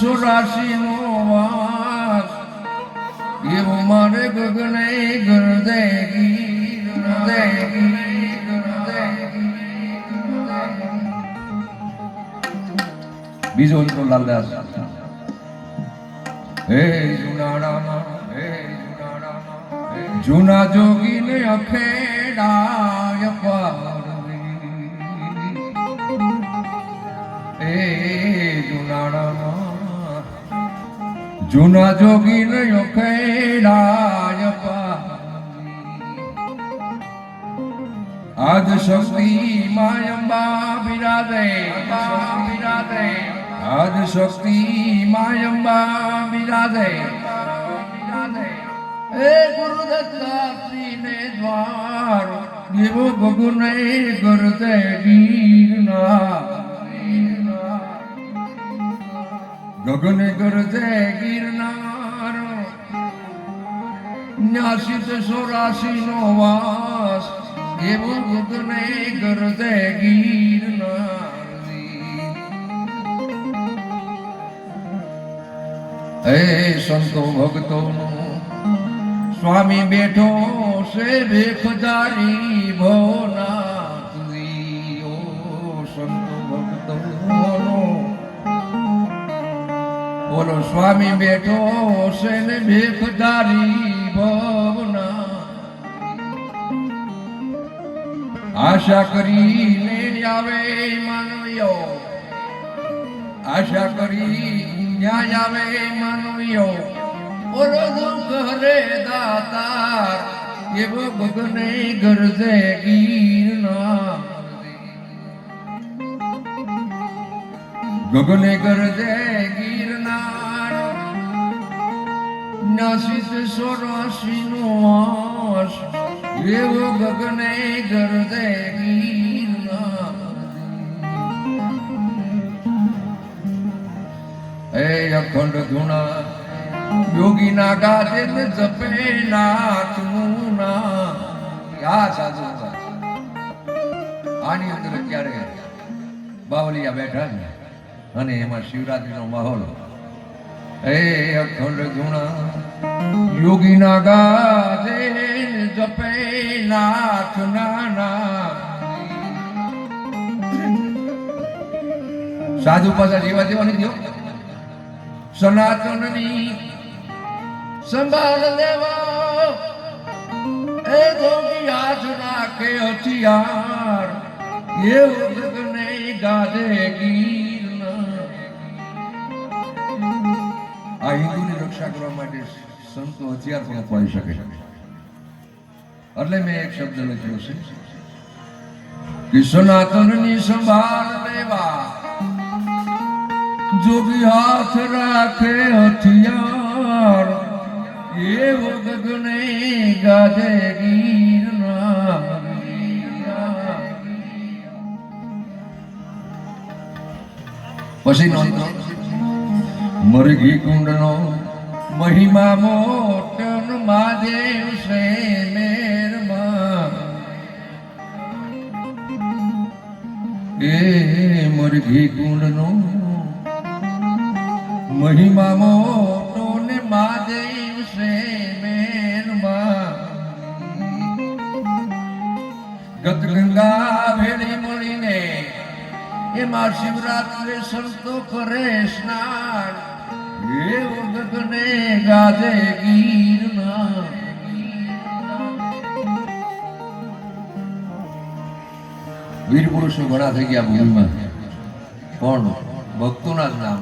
સોરાશી નો વાસ. એવો મારે ગગને ગરદે ગિરદે બીજો અંકો લાલદાસ. હે જુનાડામાં હે જુનાડામાં જુના જોગીને અખેડા પારવી જૂના જોગી અખેડાય કૈલાય આદ શક્તિ માયંબા બિરાદે બિરાદે આદ શક્તિ માયંબા બિરાદે બિરાદે એ ગુરુદત્તાત્રી ને દ્વાર, દેવો ગગને કરતે ગીરના. ગગને ગરજે ગિરનાર, ન્યાસિત સોરાશી નો વાસ, એવો ગગને ગરજે ગિરનાર હે સંતો ભક્તો સ્વામી બેઠો છે ભેખદારી ભવનાથજી સ્વામી બેઠો હશે ને ભેખદારી ભવના. આશા કરીને આવે માનવ્યો. આશા કરી ન્યાય આવે માનવ્યો. દુઃખ હરે દાતાર એવો ભગને ગરજે ગીરના. ગગને ગરજે ગીરનાર નાસિત સોરાશી નો વાસ એવો ગગને ગરદે એ અખંડ યોગીના ગાજે ને જપે નાથનું ના આ સાધુ આની અંદર અત્યારે બાવલિયા બેઠા અને એમાં શિવરાત્રીનો માહોલ. એ અખંડ ગુણા યોગીના ગાજે જપે નાથ નાના સાધુ પાછા જેવા જેવા નથી હો. સનાતનની સંભાળ લેવા એ જોગી હાથ રાખે હથિયાર એવું ગગને ગાજે ગીરના આ હિન્દુની રક્ષા કરવા માટે સંતો હથિયાર પણ અપાવી શકે એટલે મેં એક શબ્દ લખ્યો છે કે સનાતનની સંભાળ લેવા, જોગી હાથ રાખે હથિયાર, એવો ગગને ગાજે ગીરના પછી નોંધો મરઘી કુંડનો મહિમા મોટન મહાદેવ છે મેરમાં. એ મરઘી કુંડનો મહિમા મોટો ને મહાદેવ છે મેરમાં. ગત ગંગા ભેળી મળીને એમાં શિવરાત્રે સંતો કરે સ્નાન. એવો ગગને ગાજે ગીરના. વીર પુરુષો ઘણા થઈ ગયા ભૂમિમાં કોણ ભક્તોના જ નામ